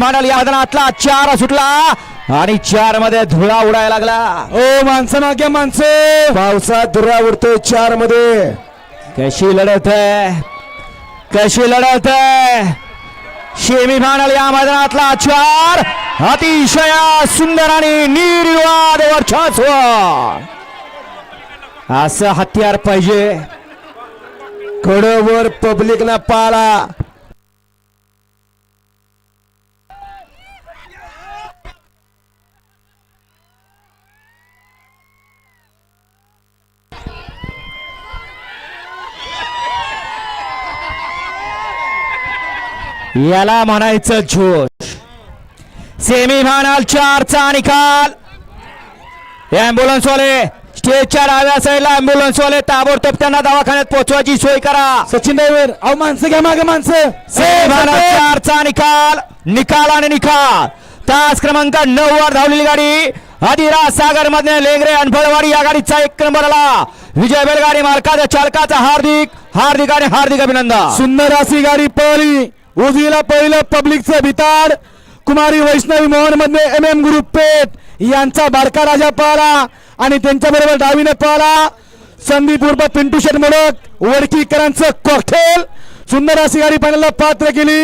मांडल या मैदानातला चार सुटला आणि चारमध्ये धुळा उडायला लागला. ओ माणसं मागे माणसं. पावसात धुरा उडतोय चारमध्ये. कशी लढत आहे? कशी लढत आहे? शेमी फायनल या मैदानातला चार. अतिशय सुंदर आणि निर्वाद वर्चस्व असं हत्यार पाहिजे. कडवर पब्लिकला पाला याला म्हणायचं जोश. सेमी फायनल चारचा निकाल. अँब्युलन्स वाले स्टेजच्या डाव्या साईडला अँब्युलन्स वाले ताबडतोब त्यांना दवाखान्यात पोहोचवायची सोय करा. सचिन ड्रायव्हर अहो माणसं घ्या मागे माणसं. सेमी चारचा निकाल. निकाल आणि निकाल. तास क्रमांक नऊ वर धावलेली गाडी. अधिराज सागर मधने लेंगरे अनफळवाडी या गाडीचा एक नंबर आला. विजय बेलगाडी मालकाचा चालकाचा हार्दिक हार्दिक आणि हार्दिक अभिनंदन. सुंदर अशी गाडी पळली. उजवीला पहिलं पब्लिकचं भिताड. कुमारी वैष्णवी मोहनमध्ये एम एम ग्रुप पेठ यांचा बारका राजा पळाला आणि त्यांच्या बरोबर डावीने पळाला संदीप उर्फ पिंटू शेट मोडक वडकीकरांचं कॉकटेल. सुंदर अशी गाडी पाण्याला पात्र केली.